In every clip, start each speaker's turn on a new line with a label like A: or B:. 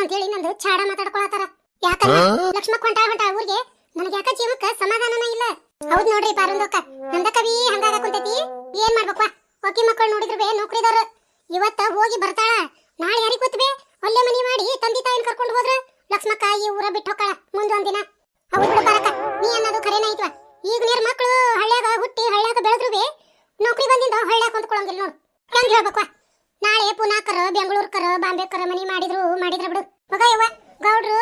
A: ಅಂತ ಹೇಳಿ ನಂದು ಚಾಡ ಮಾತಾಡ್ಕೊಳತಾರ ಯಾಕ ಲಕ್ಷ್ಮ ಹೊಂಟ ಹೊಂಟ ಊರಿಗೆ ನನಗೆ ಯಾಕ ಜೀವಕ್ಕ ಸಮಾಧಾನನ ಇಲ್ಲ. ಹೌದ್ ನೋಡ್ರಿ ಪಾರುಂದಕ್ಕ ನಂದ ಕವಿ ಹಂಗಾಗ ಕುಂತೈತಿ. ಏನ್ ಮಾಡ್ಬೇಕವ ಒಕ್ಕಿ ಮಕ್ಕಳು ನೋಡಿದ್ರು ಬೇ ನೌಕರಿದವ್ರು. ಇವತ್ತ ಹೋಗಿ ಬರ್ತಾಳ. ನಾಳೆ ಯಾರಿಗ್ ಗೊತ್ತಬೇ ಅಲ್ಲೇ ಮನಿ ಮಾಡಿ ತಂದಿ ತಾಯಿನ ಕರ್ಕೊಂಡು ಹೋದ್ರ ಲಕ್ಷ್ಮಕ್ಕ ಈ ಊರ ಬಿಟ್ಟು ಹೋಗ್ತಾಳ ಮುಂದೊಂದ್ ದಿನ ಹೌದ್ ಬಿಡು ಬರಕ ನೀ ಅನ್ನೋದು ಖರೇನ ಐತ್ವ? ಈಗ ನೀರ್ ಮಕ್ಕಳು ಹಳ್ಳ್ಯಾಗ ಹುಟ್ಟಿ ಹಳ್ಳ್ಯಾಗ ಬೆಳೆದ್ರು ಬೇ ನೌಕರಿ ಬಂದಿಂದ ಹಳ್ಳ್ಯಾಗ ಹೊಂದ್ಕೊಳಂಗಿಲ್ಲ ನೋಡು. ಹೆಂಗ್ ಹೇಳ್ಬೇಕವ ನಾಳೆ ಪುನಾಕರ, ಬೆಂಗಳೂರ್ಕರ, ಬಾಂಬೆಕರ ಮನಿ ಮಾಡಿದ್ರು, ಮಾಡಿದ್ರ ಬಿಡು. ಮಗ ಯವ್ವ, ಗೌಡ್ರು,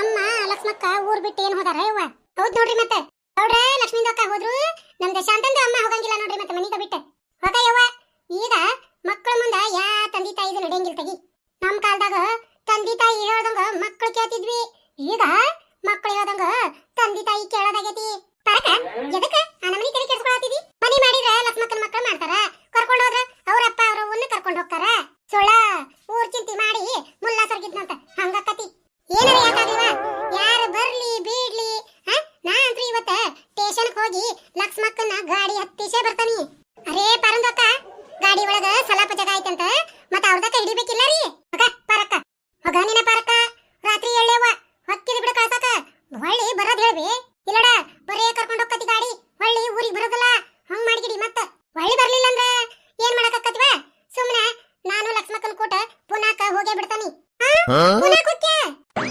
A: ಅಮ್ಮ, ಲಕ್ಷ್ಮಕ್ಕ ಊರ್ ಬಿಟ್ಟು ಏನ್ ಹೋದಾರ ಯವ್ವ? ಹೌದ್ ನೋಡ್ರಿ ಮತ್ತೆ. ಗೌಡ್ರ ಲಕ್ಷ್ಮೀ ಅಕ್ಕ ಹೋದ್ರು. ನಮ್ದ ಅಮ್ಮ ಹೋಗಂಗಿಲ್ಲ ನೋಡ್ರಿ ಮತ್ತೆ ಮನಿಗ ಬಿಟ್ಟು. ಮಗ ಯವ್ವ, ಈಗ ಮಕ್ಕಳ ಮುಂದ ಯಾ ತಂದಿ ತಾಯಿದು ನಡೆಯಂಗಿಲ್ಲ ತಗಿ. ನಮ್ ಕಾಲದಾಗ ತಂದಿ ತಾಯಿ ಹೇಳ್ದಂಗ ಮಕ್ಕಳು ಕೇಳ್ತಿದ್ವಿ. ಈಗ ಮಕ್ಕಳು ಹೇಳ್ದಂಗ ತಂದಿ ತಾಯಿ ಕೇಳೋದಾಗೈತಿ. ಪರಕ ಎದಕ್ಕ ಆ ನಮನಿ ತಲೆ ಕೆಡ್ಸ್ಕೊಳತಿದಿ ಮನಿ ಮಾಡಿದ್ರ ಲಕ್ಷ್ಮಕ್ಕನ ಮಕ್ಕಳು ಮಾಡ್ತಾರ ಕರ್ಕೊಂಡು ಹೋದ್ರ ಅವ್ರ ಅಪ್ಪ ಅವ್ರ ಅವ್ವನ್ನ ಕರ್ಕೊಂಡು ಹೋಗ್ತಾರ ಸುಳ್ಳ ಊರ್ ಚಿಂತಿ ಮಾಡಿ ಮುಲ್ಲ ಸರ್ಗಿದ್ನಂತ ಹಂಗಕ್ಕತಿ ಏನಾರ ಯಾಕಾಗ್ಲಿವ ಯಾರು ಬರ್ಲಿ ಬೀಡ್ಲಿ ಹ? ನಾ ಅಂತ್ರು ಇವತ್ತ ಸ್ಟೇಷನ್ಕ್ ಹೋಗಿ ಲಕ್ಷ್ಮಕ್ಕನ ಹತ್ತಿಸೇ ಬರ್ತಾನಿ. ಅರೇ ಪರಂದಕ್ಕ, ಗಾಡಿ ಒಳಗ ಸಲಪ ಜಗ ಐತಂತ, ಮತ್ತ ಅವ್ರದಕ್ಕ ಹಿಡಿಬೇಕಿಲ್ಲ ರೀ. ಮಗ ಪರಕ್ಕ. ಮಗ ನಿನ ಪರಕ್ಕ. ರಾತ್ರಿ ಎಳ್ಳೆವ ಹೊತ್ತಿದ ಬಿಡ ಕಳ್ಸಾಕ. ಹೊಳ್ಳಿ ಬರೋದ್ ಹೇಳ್ಬಿ. ಇಲ್ಲಡ, ಬರೇ ಕರ್ಕೊಂಡು ಹೋಗ್ತತಿ ಗಾಡಿ. ಹೊಳ್ಳಿ ಊರಿಗೆ ಬರೋದಲ್ಲ. ಹಂಗ್ ಮಾಡಿಗಿಡಿ ಮತ್ತ. ಹೊಳ್ಳಿ ಬರ್ಲಿಲ್ಲ ಅಂದ್ರ ಏನ್ ಮಾಡಕತ್ತವ ಸುಮ್ನೆ ನಾನು ಲಕ್ಷ್ಮಕ್ಕನ ಕೂಟ ಪುನಾಕ ಹೋಗೇ ಬಿಡ್ತಾನಿ. ಪುನಾಕ್ ಹೋಗ್ಯ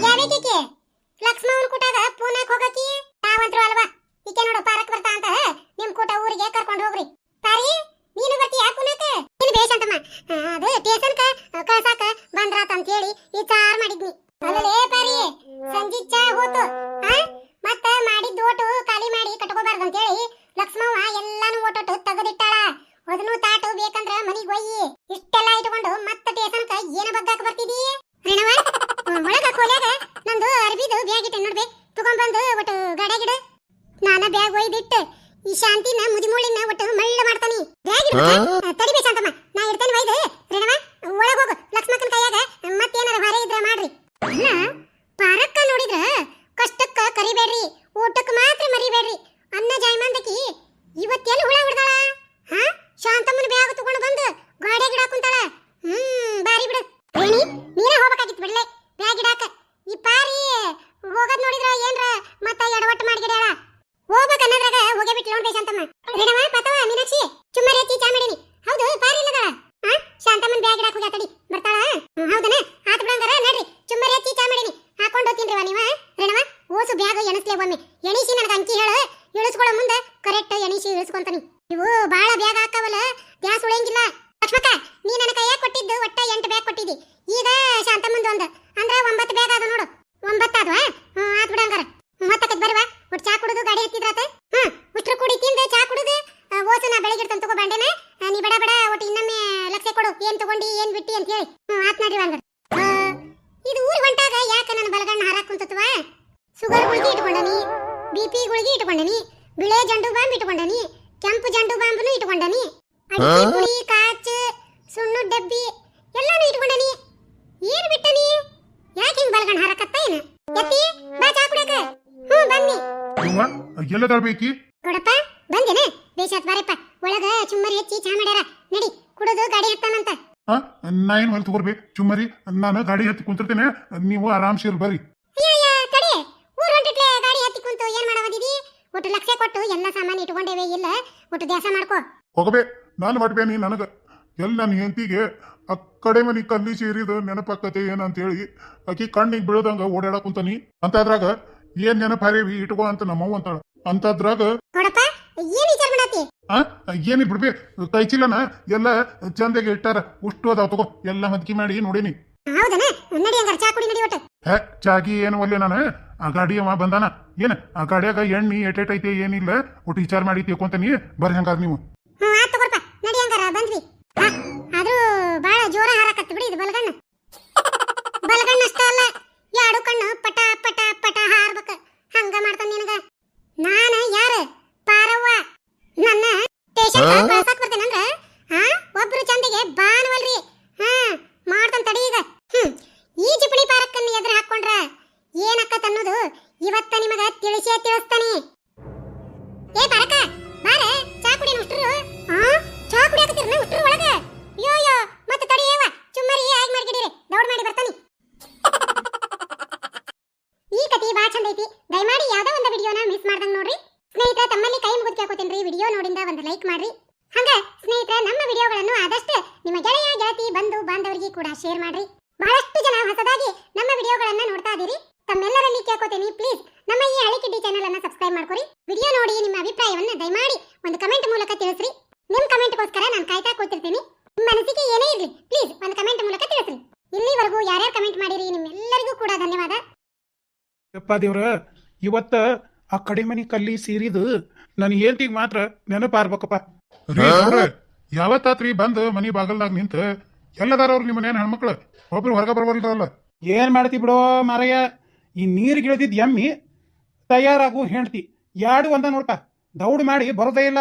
A: ಯಾವೇಕೀಕೆ ಲಕ್ಷ್ಮವನ್ ಕೂಟಾಗ ಪುನಾಕ್ ಹೋಗಕಿ ನಾವಂತ್ರು ಅಲ್ವಾ ಈಕೆ ನೋಡು ಪಾರಕ್ ಬರ್ತಾ ಅಂತ ನಿಮ್ ಕೂಟ ಊರಿಗೆ ಕರ್ಕೊಂಡು ಹೋಗ್ರಿ ಪಾರಿ ನೀನು ಬರ್ತೀಯಾ ಪುನಾಕ ನೀನು ಬೇಷ್ ಅಂತಮ್ಮ ಆ, ಅದು ಸ್ಟೇಷನ್ಕ ಕಳ್ಸಾಕ ಬಂದ್ರಾತ ಅಂತ ಹೇಳಿ ವಿಚಾರ ಮಾಡಿದ್ನಿ ಅಲ್ಲಲೇ ಪಾರಿ ಸಂಜಿ ಚಾ ಹೋತು ಆ ಮತ್ತ ಮಾಡಿದ ಓಟು ಖಾಲಿ ಮಾಡಿ ಕಟ್ಕೋಬಾರ್ದು ಅಂತ ಹೇಳಿ ಲಕ್ಷ್ಮವ್ವ ಎಲ್ಲಾನು ಓಟೋಟು ತೆಗೆದಿಟ್ಟಾಳ ಅದನ್ನು ತಾಟು ಬೇಕಂದ್ರ ಮನಿಗ್ ಒಯ್ಯಿ ಇಷ್ಟೆಲ್ಲ ಇಟ್ಕೊಂಡು ಮತ್ತ ಟೇಸನ್ಕ ಏನ ಬಗ್ಗಾಕ ಬರ್ತಿದಿ ರೇಣವ ಒಳಗ ಕೋಲ್ಯಾಗ ನಂದು ಅರ್ಬಿದು ಬ್ಯಾಗ್ ಇಟ್ಟೆ ನೋಡ್ಬೆ ತಗೊಂಡ್ಬಂದು ಒಟ್ಟು ಗಡಗಿಡ ನಾನ ಬ್ಯಾಗ್ ಒಯ್ದಿಟ್ಟು ಈ ಶಾಂತಿನ ಮುದಿಮೂಳಿನ ಒಟ್ಟು ಮಳ್ಳ ಮಾಡ್ತಾನಿ. ಬ್ಯಾಗ್ ತಡಿಬೇ ಶಾಂತಮ್ಮ. ನಾ ಇರ್ತೇನೆ ಒಯ್ದು ರೇಣವ ಒಳಗ್ ಹೋಗು ಲಕ್ಷ್ಮಕ್ಕನ ಕೈಯಾಗ ಮತ್ತೇನಾರ ಹೊರೆ ಇದ್ರ ಮಾಡ್ರಿ ಅಲ್ಲ ಪಾರಕ್ಕ ನೋಡಿದ್ರ ಕಷ್ಟಕ್ಕ ಕರಿಬೇಡ್ರಿ ಊಟಕ್ಕ ಮಾತ್ರ ಮರಿಬೇಡ್ರಿ ಅನ್ನ ಜಾಯ್ಮಾಂದಕಿ ಇವತ್ತೆಲ್ಲಿ ಹುಳ ಹಿಡ್ದಾಳ ಹಾ ಶಾಂತಮ್ಮನ ಬ್ಯಾಗ್ ತಗೊಂಡು ಬಂದು ಗಾಡಿ ಗಿಡ ಕುಂತಾಳ ಹ್ಮ್ ಬಾರಿ ಬಿಡು ರೇಣಿ ನೀನೇ ಹೋಗ್ಬೇಕಾಗಿತ್ತು ಬಿಡ್ಲೆ ಬ್ಯಾಗ್ ಇಡಾಕ ಈ ಪಾರಿ ಹೋಗದ್ ನೋಡಿದ್ರ ಏನ್ರ ಮತ್ತ ಎಡವಟ್ಟು ಮಾಡಿಗಿಡ್ಯಾಳ ಹೋಗ್ಬೇಕ ಅನ್ನೋದ್ರಾಗ ಹೋಗೇ ಬಿಟ್ಟು ನೋಡ್ಬೇಕು ಶಾಂತಮ್ಮ ರೇಣವ ಪತವ ಮೀನಾಕ್ಷಿ ಚುಮ್ಮರಿ ಹಚ್ಚಿ ಚಾ ಮಾಡೀನಿ ಹೌದು ಪಾರಿ ಇಲ್ಲದಾಳ ಹಾ ಶಾಂತಮ್ಮನ ಬ್ಯಾಗ್ ಇಡಾಕ ಹೋಗ್ಯಾ ತಡಿ ಬರ್ತಾಳ ಹ್ಮ್, ಹೌದನ ಆತ್ ಬಿಡಂಗಾರ ನಡ್ರಿ ಚುಮ್ಮರಿ ಹಚ್ಚಿ ಚಾ ಮಾಡೀನಿ ಹಾಕೊಂಡು ಹೋಗ್ತೀನ್ರಿ ನೀವ ರೇಣವ ಓಸು ಬ್ಯಾಗ್ ಎಣಿಸ್ಲೇ ಒಮ್ಮೆ ಎಣಿಸಿ ನನಗೆ ಅಂಕಿ ಹೇಳು ಇಳಿಸ್ಕೊಳ್ಳೋ ಮುಂದೆ ಕರೆಕ್ಟ್ ಎಣಿಸಿ ಇಳಿಸ್ಕೊಂತಾನಿ ಇವು ಬಾಳ ಬ್ಯಾಗ್ ಹಾಕವಲ್ಲ ಗ್ಯಾಸ್ ಉಳಿಯಂಗಿಲ್ಲ ಲಕ್ಷ್ಮಕ್ಕ ನೀ ನನ್ನ ಕೈಯಾಗ ಕೊಟ್ಟಿದ್ದು ಒಟ್ಟ ಎಂಟು ಬ್ಯಾಗ್ ಕೊಟ್ಟಿದ್ದಿ ಈಗ ಶಾಂತಮ್ಮಂದು ಒಂದು ಅಂದ್ರ ಒಂಬತ್ತು ಬ್ಯಾಗ್ ಅದು ನೋಡು ಒಂಬತ್ತು ಅದ್ವಾ ಹ್ಮ್ ಆತ್ ಬಿಡಂಗಾರ ಮತ್ತಕ್ಕೆ ಬರುವ ಒಟ್ಟು ಚಾ ಕುಡುದು ಗಾಡಿ ಹತ್ತಿದ್ರಾತ ಹ್ಮ್ ಉಷ್ಟ್ರು ಕೂಡಿ ತಿಂದು ಚಾ ಕುಡುದು ಆ, ಓಸು ನಾ ಬೆಳಗ್ಗೆ ಇಡ್ತಾನೆ ತಗೋ ಬಂಡೆನ ಆ, ನೀ ಬಡ ಬಡ ಒಟ್ಟು ಇನ್ನೊಮ್ಮೆ ಲಕ್ಷ ಕೊಡು ಏನ್ ತಗೊಂಡಿ ಏನ್ ಬಿಟ್ಟಿ ಅಂತ ಹೇಳಿ ಹ್ಮ್ ಆತ್ ನೋಡ್ರಿ ಹಂಗಾರ ಆ, ಇದು ಊರ್ ಹೊಂಟಾಗ ಯಾಕ ನನ್ನ ಬಲಗಣ್ಣ ಹಾರಾಕ್ ಕುಂತತ್ವ ಶುಗರ್ ಗುಳಿಗೆ ಇಟ್ಕೊಂಡನಿ ಬಿ ಪಿ ಗುಳಿಗೆ ಇಟ್ಕೊಂಡನಿ ಬಿಳೆ ಜಂಡು ಬಾಂಬ್ ಇಟ್ಕೊಂಡನಿ ಕೆಂಪು ಜಂಡು ಬಾಂಬನು ಇಟ್ಕೊಂಡನಿ. ಅಡಿಕೆ ಪುಡಿ ಕಾಚ ಸುಣ್ಣು ಡಬ್ಬಿ ಎಲ್ಲಾನು ಇಟ್ಕೊಂಡನಿ. ಏನ್ ಬಿಟ್ಟನಿ? ಯಾಕೆ ಹಿಂಗ್ ಬಲ್ಗಣ ಹಾರಕತ್ತ ಏನ? ಎತ್ತಿ ಬಾ ಚಾ ಕುಡಿಯಕ. ಹ್ಞೂ ಬನ್ನಿ.
B: ಅವ್ವ ಎಲ್ಲದಾಳ ಬೇಕಿ?
A: ಕೊಡಪ್ಪ ಬಂದೇನೆ? ಬೇಷಾತ್ ಬಾರಪ್ಪ. ಒಳಗ ಚುಮ್ಮರಿ ಹೆಚ್ಚಿ ಚಾ ಮಾಡ್ಯಾರ. ನಡಿ ಕುಡಿದು ಗಾಡಿ ಹತ್ತಾನಂತ.
B: ಹಾ ನಾ ಏನ್ ಹೊಲ್ ತಗೋರ್ಬೇಕು ಚುಮ್ಮರಿ ನಾನು ಗಾಡಿ ಹತ್ತಿ ಕುಂತಿರ್ತೇನೆ. ನೀವು ಆರಾಮ್ಸಿರ್ ಬರ್ರಿ
A: ಅಯ್ಯಯ್ಯ ತಡಿ ಊರ್ ಹೊಂಟಿಟ್ಲೆ ಗಾಡಿ ಹತ್ತಿ ಕುಂತು ಏನ್ ಮಾಡವದಿದಿ ಒಟ್ಟು ಲಕ್ಷ ಕೊಟ್ಟು ಎಲ್ಲ ಸಾಮಾನು ಇಟ್ಕೊಂಡೇವೆ ಇಲ್ಲ? ಒಟ್ಟು ದ್ಯಾಸ ಮಾಡ್ಕೋ.
B: ಹೋಗಬೇ ನಾನು ಮಾಡ್ಬೇನಿ ನನಗ. ಎಲ್ಲ ನನ್ನ ಹೆಂಡತಿಗೆ ಆ ಕಡೆ ಮನಿ ಕಲ್ಲಿ ಸೇರಿದ ನೆನಪಾಕತೆ ಏನಂತ ಹೇಳಿ ಆಕಿ ಕಣ್ಣಿಗೆ ಬೀಳದಂಗ ಓಡಾಡಕ್ ಕುಂತಾನಿ ಅಂತದ್ರಾಗ ಏನ್ ನೆನಪ ಹರಿವಿ ಇಟ್ಕೋ ಅಂತ ನಮ್ಮವ್ವ ಅಂತಾಳ. ಅಂತದ್ರಾಗ
A: ಏನ್
B: ಬಿಡ್ಬಿ ಕೈ ಚೀಲನ ಎಲ್ಲ ಚಂದಗೆ ಇಟ್ಟಾರ ಉಷ್ಟು ಅದಾವ ತಗೋ ಎಲ್ಲ ಹದಕಿ ಮಾಡಿ ನೋಡೀನಿ.
A: ಹೌದನ? ನಡಿ ಹಂಗಾರ ಚಾ ಕುಡಿ ನಡಿ ಒಟ್ಟು.
B: ಹೇ ಚಾಗಿ ಏನು ಒಲ್ಲೆ ನಾನು? ಆ ಗಾಡಿ ಅವ ಬಂದಾನ. ಏನ ಆ ಗಾಡಿಯಾಗ ಎಣ್ಣಿ ಎಟೆಟ್ ಐತೆ ಏನಿಲ್ಲ? ಒಟ್ಟು ವಿಚಾರ ಮಾಡಿ ತಿಳ್ಕೊಂತಾನಿ. ಬರ್ರಿ ಹಂಗಾರ ನೀವು.
A: ಹ್ಞೂ ಆತ್ ತಗೋರ್ಪ ನಡಿ ಹಂಗಾರ ಬಂದ್ವಿ. ಹಾ, ಆದ್ರೂ ಬಾಳ ಜೋರ ಬಿಡಿ ಇದು ಬಲಗಣ್ಣ. ಬಲಗಣ್ಣ ಅಷ್ಟ ಅಲ್ಲ ಎರಡು ಕಣ್ಣು ಪಟ ಪಟ ಪಟ ಹಾರ್ಬೇಕ. ಹಂಗ ಮಾಡ್ತಾನ ನಿನಗ. ವಿಡಿಯೋ ಒಂದು ಲೈಕ್ ಮಾಡ್ರಿ. ಹಂಗ ಸ್ನೇಹಿತರೆ, ನಮ್ಮ ವಿಡಿಯೋಗಳನ್ನು ಆದಷ್ಟು ನಿಮ್ಮ ಗೆಳೆಯ, ಗೆಳತಿ, ಬಂಧು, ಬಾಂಧವರಿಗೆ ಕೂಡ ಶೇರ್ ಮಾಡ್ರಿ. ಬಹಳಷ್ಟು ಜನ ಹೊಸದಾಗಿ ನಮ್ಮ ವಿಡಿಯೋಗಳನ್ನ ನೋಡ್ತಾ ಇದೀರಿ. ತಮ್ಮೆಲ್ಲರಲ್ಲಿ ಕೇಳ್ಕೊತೀನಿ ಪ್ಲೀಸ್ ನಮ್ಮ ಈ ಹಳಿಕಿಡ್ಡಿ ಚಾನೆಲ್ ಅನ್ನ ಸಬ್ಸ್ಕ್ರೈಬ್ ಮಾಡ್ಕೊರಿ. ವಿಡಿಯೋ ನೋಡಿ ನಿಮ್ಮ ಅಭಿಪ್ರಾಯವನ್ನ ದಯಮಾಡಿ ಒಂದು ಕಮೆಂಟ್ ಮೂಲಕ ತಿಳಿಸ್ರಿ. ನಿಮ್ ಕಮೆಂಟ್ಗೋಸ್ಕರ ನಾನು ಕಾಯ್ತಾ ಕೂತಿರ್ತೀನಿ. ನಿಮ್ಮ ಅನಿಸಿಕೆ ಏನೇ ಇರಲಿ ಪ್ಲೀಸ್ ಒಂದು ಕಮೆಂಟ್ ಮೂಲಕ ತಿಳಿಸ್ರಿ. ಇಲ್ಲಿವರೆಗೂ ಯಾರ್ಯಾರು ಕಮೆಂಟ್ ಮಾಡಿರಿ, ನಿಮ್ಮೆಲ್ಲರಿಗೂ ಕೂಡ ಧನ್ಯವಾದ.
C: ಯಪ್ಪ ದೇವ್ರ, ಇವತ್ತ ಆ ಕಡಿಮನಿ ಕಲ್ಲಿ ಸೀರಿದು ನನ್ನ ಹೇಳ್ತಿಗ್ ಮಾತ್ರ ನೆನಪಾರ್ಬೇಕಪ್ಪ
B: ಯಾವತ್ತಾತ್ರಿ ಬಂದು ಮನಿ ಬಾಗಲ್ದಾಗ ನಿಂತ ಎಲ್ಲದಾರ ಅವ್ರು ನಿಮ್ಮ ಮನೇನ ಹೆಣ್ಮಕ್ಳು? ಒಬ್ರು ಹೊರಗೆ ಬರ್ಬಲ್ರಲ್ಲ
C: ಏನ್ ಮಾಡ್ತಿ ಬಿಡೋ ಮಾರಯ್ಯ? ಈ ನೀರು ಗಿಳದಿದ್ ಎಮ್ಮಿ ತಯಾರಾಗು ಹೆಂಡತಿ. ಯಾಡು ಒಂದ ನೋಡ್ಪ. ದೌಡ್ ಮಾಡಿ ಬರೋದೇ ಇಲ್ಲ.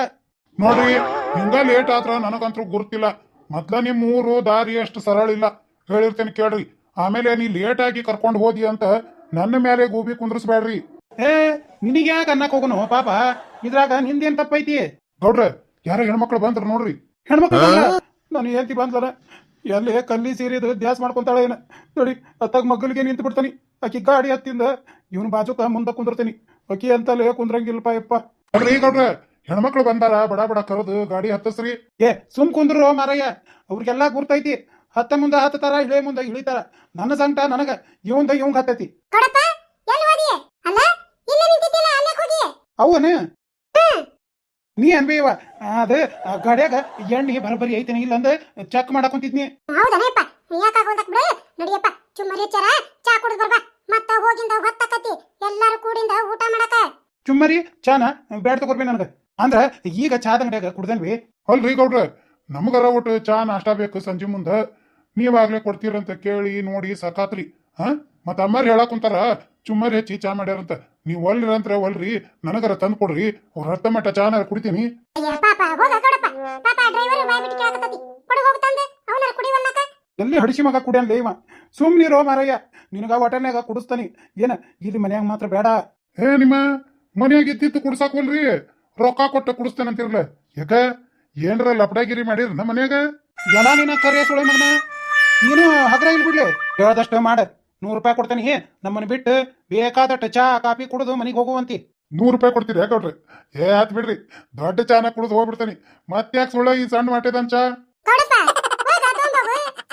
B: ನೋಡ್ರಿ ಹಿಂಗ ಲೇಟ್ ಆತ್ರ ನನಗಂತೂ ಗುರ್ತಿಲ್ಲ. ಮೊದ್ಲ ನಿಮ್ ಊರು ದಾರಿ ಅಷ್ಟು ಸರಳ ಇಲ್ಲ. ಹೇಳಿರ್ತೇನೆ ಕೇಳ್ರಿ. ಆಮೇಲೆ ನೀ ಲೇಟ್ ಆಗಿ ಕರ್ಕೊಂಡು ಹೋದಿ ಅಂತ ನನ್ನ ಮೇಲೆ ಗೂಬಿ ಕುಂದ್ರಸ್ಬೇಡ್ರಿ.
C: ಏ ನಿನಗೆ ಯಾಕೆ ಅನ್ನಕ್ ಹೋಗೋನು? ಪಾಪ ಇದ್ರಾಗ ನಿಂದೇನ್ ತಪ್ಪೈತಿ?
B: ನೋಡ್ರಿ ಯಾರ ಹೆಣ್ಮಕ್ಳು ಬಂದ್ರ ನೋಡ್ರಿ.
C: ಹೆಣ್ಮಕ್ಳು ನಾನು ಹೇಳ್ತಿ ಬಂದ್ಲನ? ಎಲ್ಲಿ ಕಲ್ಲಿ ಸೀರಿದು ದ್ಯಾಸ್ ಮಾಡ್ಕೊಂತಾಳೆ ಏನ? ನೋಡಿ ಅತ್ತಾಗ ಮಗ್ಗಲಿಗೆ ನಿಂತು ಬಿಡ್ತಾನಿ. ಆಕಿ ಗಾಡಿ ಹತ್ತಿಂದ ಇವನ್ ಬಾಜುಕ ಮುಂದೆ ಕುಂದಿರ್ತೀನಿ. ಅಕ್ಕಿ ಅಂತಲೇ ಕುಂದ್ರಂಗಿಲ್ಪ ಯಪ್ಪ.
B: ನೋಡ್ರಿ ಗೌಡ್ರ ಹೆಣ್ಮಕ್ಳು ಬಂದಾರ ಬಡ ಬಡ ಕರೆದು ಗಾಡಿ ಹತ್ತಸ್ರಿ.
C: ಏ ಸುಮ್ ಕುಂದ್ರು ಮಾರಯ್ಯ ಅವ್ರಿಗೆಲ್ಲಾ ಗುರ್ತೈತಿ. ಹತ್ತ ಮುಂದ ಹತ್ತತಾರ ಇಳೆ ಮುಂದ ಇಳಿತಾರ. ನನ್ನ ಸಂಕಟ ನನಗ ಇವಂದ ಇವಂಗ ಹತ್ತೈತಿ
A: ಕೊಡಪ್ಪ ಎಲ್ಲಿ ಹೋದಿ ಅಲ್ಲ ಇಲ್ಲೇ ನಿಂತಿದ್ದಿಲ್ಲ ಅಲ್ಲೇ ಹೋಗಿ
C: ಅವನ? ನೀ ಅನ್ಬೇವ ಅದ ಗಾಡ್ಯಾಗ ಎಣ್ಣೆ ಬರಬರಿ ಐತೆ ಇಲ್ಲ ಅಂದ ಚೆಕ್ ಮಾಡಕ್ ಕುಂತಿದ್ನಿ
A: ಹೌದನೇಪ್ಪ ಯಾಕಾಗ ಹೋದಕ್ ಬಿಡು ನಡಿಯಪ್ಪ ಚುಮ್ಮರಿ ಚರ. ಚಾ ಕುಡಿದ್ ಬರ್ಬಾ. ಮತ್ತ ಹೋಗಿಂದ ಹೊತ್ತಕತಿ. ಎಲ್ಲಾರು ಕೂಡಿಂದ ಊಟ ಮಾಡಕ.
C: ಚುಮ್ಮರಿ ಚಾನ ಬೇಡ ತಗೋರ್ಬಿ ನನಗ. ಅಂದ್ರ ಈಗ ಚಾದ ಅಂಗಡಿಯಾಗ ಕುಡ್ದನ್ವಿ.
B: ಅಲ್ರಿ ಗೌಡ್ರ ನಮಗರ ಒಟ್ಟು ಚಾ ನಾಷ್ಟ ಬೇಕು ಸಂಜೆ ಮುಂದ. ನೀವಾಗ್ಲೇ ಕೊಡ್ತೀರಂತ ಕೇಳಿ ನೋಡಿ ಸಾಕಾತ್ರಿ. ಹಾ? ಮತ್ತ ಅಮ್ಮಾರಿ ಹೇಳಕ್ ಕುಂತಾರ ಚುಮ್ಮರಿ ಹೆಚ್ಚಿ ಚಾ ಮಾಡ್ಯಾರಂತ. ನೀವ್ ಒಲ್ರಿ ಅಂದ್ರೆ ಒಲ್ರಿ ನನಗರ ತಂದು ಕೊಡ್ರಿ ಅವ್ರ ಅರ್ಥ ಮಟ್ಟ ಚಾನಾರ ಕುಡಿತೀನಿ.
C: ಎಲ್ಲಿ ಹಡಿಸಿ ಮಗ ಕುಡಿಯನ್ಲೇ ಇವ? ಸುಮ್ನಿರೋ ಮಾರಯ್ಯ. ನಿನಗ ಒಟನ್ಯಾಗ ಕುಡಿಸ್ತಾನಿ. ಏನ ಇಲ್ಲಿ ಮನ್ಯಾಗ ಮಾತ್ರ ಬೇಡ.
B: ಏ ನಿಮ್ಮ ಮನ್ಯಾಗ ಇದ್ದಿದ್ದು ಕುಡ್ಸಾಕೋಲ್ರಿ ರೊಕ್ಕ ಕೊಟ್ಟ ಕುಡಿಸ್ತೇನಂತಿರ್ಲ ಯಾಕ? ಏನ್ರ ಲಪಡಾಗಿರಿ ಮಾಡಿರ್ ನಮ್ಮ ಮನ್ಯಾಗ?
C: ಎಲ್ಲ ನಿನ್ನ ಕರೆಯ ಸುಳೆ ಮಗನ. ನೀನು ಹಗ್ರ ಇಲ್ಲಿ ಬಿಡ್ಲಿ ಹೇಳ್ದಷ್ಟು ಮಾಡ. ನೂರು ರೂಪಾಯಿ ಕೊಡ್ತೇನೆ ಹೇ ನಮ್ಮನ್ನು ಬಿಟ್ಟು ಬೇಕಾದಟ್ಟು ಚಹಾ ಕಾಫಿ ಕುಡಿದು ಮನೆಗೆ ಹೋಗುವಂತಿ.
B: ನೂರು ರೂಪಾಯಿ ಕೊಡ್ತೀರಿ ಯಾಕವ್ರಿ ಏ ಆತ್ ಬಿಡ್ರಿ ದೊಡ್ಡ ಚಾನ ಕುಡಿದು ಮತ್ತೆ ಯಾಕೆ ಸುಳ್ಳ ಈ ಸಣ್ಣ ಮಾಟೇದನ್ ಚಾ?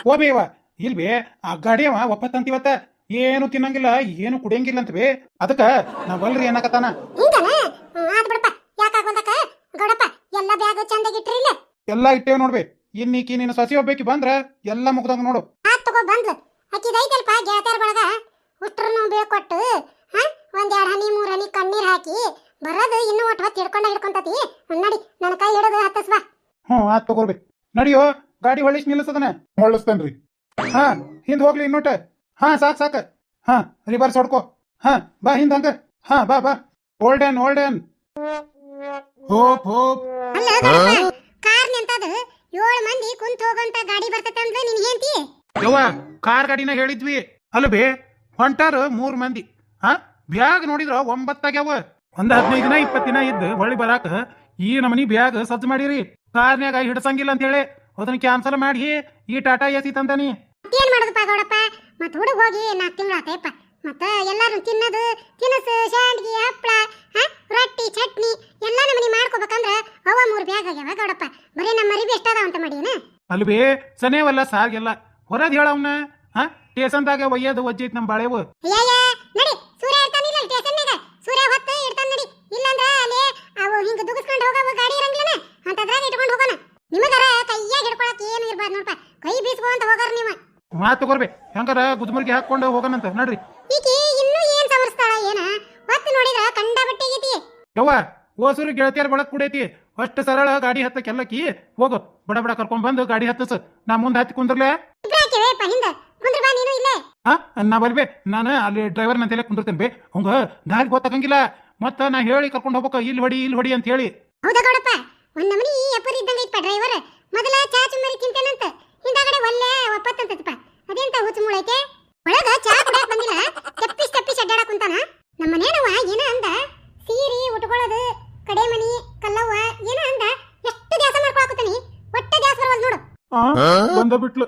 C: ಹೋಬೇವ ಇಲ್ವೇ ಆ ಗಾಡಿಯವ ಒಪ್ಪತ್ತಂತಿವತ್ತ ಏನು ತಿನ್ನಂಗಿಲ್ಲ ಏನು ಕುಡಿಯಂಗಿಲ್ಲ ಅಂತ ಬೇ. ಅದಕ್ಕ ನಾವ್ ಬಲ್ರಿ ಏನಕತ್ತಾನ
A: ಎಲ್ಲ ಬ್ಯಾಗ್ ಚಂದಾಗಿ ಇಟ್ರಿ ಇಲ್ಲ.
C: ಎಲ್ಲಾ ಇಟ್ಟೇವ್ ನೋಡ್ಬೇ ಇನ್ನೀಕಿ ನೀನು ಸಸಿ ಹೋಗ್ಬೇಕು ಬಂದ್ರ ಎಲ್ಲ ಮುಗ್ದಂಗ ನೋಡು.
A: ಬಂದ್ಲು ಅಕ್ಕಿದೈತಲ್ಪ ಗೆಳತಿಯರ ಬಳಗ? ಉಷ್ಟ್ರನ್ನು ಕೊಟ್ಟು ಹಾ? ಒಂದೆರಡು ಎರಡ್ ಹನಿ ಮೂರು ಹನಿ ಕಣ್ಣೀರ್ ಹಾಕಿ ಬರೋದು ಇನ್ನೂ ಒಟ್ಟು ಹೊತ್ತು ಹಿಡ್ಕೊಂಡ ಹಿಡ್ಕೊಂತತಿ. ನಡಿ ನನ್ನ ಕೈ ಹಿಡಿದು ಹತ್ತಸ್ ಬಾ
C: ಹ್ಞೂ ಆತ್ ತಗೋರ್ಬೇ. ನಡಿಯೋ ಗಾಡಿ ಹೊಳಿಸ್ ನಿಲ್ಲಿಸದನ?
B: ರೀ
C: ಹಾ ಹಿಂದೆ ಹೋಗ್ಲಿ ಇನ್ನೊಟ್ಟ. ಹಾ ಸಾಕ್ ಸಾಕ. ಹಾ ರಿವರ್ಸ್ ಹೊಡ್ಕೋ. ಹಾ ಬಾ ಹಿಂದೆ ಹಂಗ. ಹಾ ಬಾ ಬಾ. ಓಲ್ಡನ್ ಓಲ್ಡನ್ ಹೋಪ್ ಹೋಪ್.
A: ಅಲ್ಲ ಕಾರ್ ನಿಂತದ. ಏಳು ಮಂದಿ ಕುಂತ ಹೋಗಂತ ಗಾಡಿ ಬರ್ತೈತೆ ಅಂದ್ರೆ ನಿನ್ ಹೆಂಡತಿ?
C: ಯವ್ವ ಕಾರ್ ಗಾಡಿನ ಹೇಳಿದ್ವಿ. ಅಲ್ಬೇ ಹೊಂಟಾರ ಮೂರ್ ಮಂದಿ. ಆ ಬ್ಯಾಗ್ ನೋಡಿದ್ರ ಒಂಬತ್ತಾಗ್ಯಾವ ಒಂದ್ ಹದಿನೈದು ದಿನ ಇಪ್ಪತ್ತು ದಿನ ಇದ್ದು ಹೊಳ್ಳಿ ಬರಾಕ ಈ ನಮನಿ ಬ್ಯಾಗ್ ಸಜ್ಜು ಮಾಡಿರಿ. ಕಾರ್ನ್ಯಾಗ ಹಿಡಸಂಗಿಲ್ಲ ಅಂತ ಹೇಳಿ ಅದನ್ನ ಕ್ಯಾನ್ಸಲ್ ಮಾಡಿ ಈ ಟಾಟಾ ಎಸಿ ತಂದಾನಿ.
A: ಏನ್ ಮಾಡೋದಪ್ಪ ಗೌಡಪ್ಪ? ಮತ್ ಹುಡುಗ ಹೋಗಿ ನಾಲ್ಕು ತಿಂಗಳು ಆತಯಪ್ಪ. ಮತ್ತ ಎಲ್ಲಾರು ತಿನ್ನದು ತಿನಸು ಶಾಂಡ್ಗಿ ಹಪ್ಪಳ ಹಾ ರೊಟ್ಟಿ ಚಟ್ನಿ ಎಲ್ಲಾ ನಮನಿ ಮಾಡ್ಕೋಬೇಕಂದ್ರ ಅವ ಮೂರ್ ಬ್ಯಾಗ್ ಆಗ್ಯಾವ ಗೌಡಪ್ಪ. ಬರೀ ನಮ್ಮ ಅರಿವಿ ಎಷ್ಟಾದ ಅಂತ ಮಾಡೀನ?
C: ಅಲ್ಬೇ ಸನೇವಲ್ಲ ಸಾರ್ಗೆಲ್ಲ. ಹೊರದ್ ಹೇಳವ್ನ ಹಾ? ಸ್ಟೇಷನ್ದಾಗ ಒಯ್ಯೋದು ಒಜ್ಜೈತ್ ನಮ್ ಬಾಳೆವು.
A: ನಡಿ. ಸೂರ್ಯ ಇರ್ತಾನಿಲ್ಲ ಸ್ಟೇಷನ್ಯಾಗ ಸೂರ್ಯ ಹೊತ್ತು ಇರ್ತಾನ ನಡಿ. ಇಲ್ಲಂದ್ರ ಅಲ್ಲಿ ಅವು ಹಿಂಗ ದುಗಿಸ್ಕೊಂಡು ಹೋಗವು ಗಾಡಿ ಇರಂಗಿಲ್ಲ ಅಂತದ್ರಾಗ ಇಟ್ಕೊಂಡು ಹೋಗೋಣ. ನಿಮಗರ ಕೈಯಾಗ ಹಿಡ್ಕೊಳಕ್ ಏನು ಇರ್ಬಾರ್ದು ನೋಡಪ್ಪ ಕೈ ಬೀಸ್ಕೊಂತ ಹೋಗಾರ ನೀವು.
C: ಮಾತು ತಗೋರ್ಬೆ. ಹೆಂಗಾರ ಗುದ್ಮರ್ಗಿ ಹಾಕೊಂಡು ಹೋಗೋಣಂತ. ನಡ್ರಿ.
A: ಈಕಿ ಇನ್ನೂ ಏನ್ ಸಮರ್ಸ್ತಾಳ ಏನ? ಹೊತ್ತು ನೋಡಿದ್ರ ಕಂಡ ಬಟ್ಟೆ
C: ಯವ್ವ ಓಸೂರು ಗೆಳತಿಯರ್ ಬಳಕ್ ಕುಡೈತಿ. ಅಷ್ಟು ಸರಳ ಗಾಡಿ ಹತ್ತಕ್ಕೆ ಎಲ್ಲಕ್ಕಿ ಹೋಗು. ಬಡ ಬಡ ಕರ್ಕೊಂಡ್ ಬಂದು ಗಾಡಿ ಹತ್ತಸ. ನಾ ಮುಂದೆ ಹತ್ತಿ ಕುಂದ್ರಲೆ?
A: ಇಲ್ಲೇ.
C: ಹಾ ನಾ ಬರ್ಬೇ. ನಾನು ಅಲ್ಲಿ ಡ್ರೈವರ್ ನಂತೆಲ್ಲ ಕುಂದಿರ್ತೇನೆ ಬೇ ಹಂಗ ದಾರಿ ಗೊತ್ತಾಗಂಗಿಲ್ಲ. ಮತ್ತ ನಾ ಹೇಳಿ ಕರ್ಕೊಂಡು ಹೋಗ್ಬೇಕು. ಇಲ್ಲಿ ಹೊಡಿ ಇಲ್ಲಿ ಹೊಡಿ ಅಂತ ಹೇಳಿ.
A: ಹೌದಾ ಗೌಡಪ್ಪ? ಒಂದ್ ನಮನಿ ಎಪ್ಪರ್ ಇದ್ದಂಗ ಐತ್ಪ ಡ್ರೈವರ್ ಮೊದಲ ಚಾಚು ಮರಿ ತಿಂತೇನಂತ. ಹಿಂದಾಗಡೆ ಒಲ್ಲೆ ಒಪ್ಪತ್ತಂತಪ್ಪ ಅದೇಂತ ಹುಚ್ಚು ಮುಳೈತೆ ಒಳಗ ಚಾ ಕುಡಿಯಕ್ ಬಂದಿಲ್ಲ. ತಪ್ಪಿಸ್ ತಪ್ಪಿಸ್ ಅಡ್ಡಾಡಕ್ ಕುಂತಾನ. ನಮ್ಮ ಮನೇನವ ಏನ ಅಂದ ಸೀರಿ ಉಟ್ಕೊಳ್ಳೋದು ಕಡೆ ಮನಿ ಕಲ್ಲವ್ವ ಏನ ಅಂದ ಎಷ್ಟು ದ್ಯಾಸ ಮಾಡ್ಕೊಳಕತ್ತಾನಿ ಒಟ್ಟ ದ್ಯಾಸ ಬರವಲ್ ನೋಡು
C: ಆ ಬಂದ ಬಿಟ್ಲು.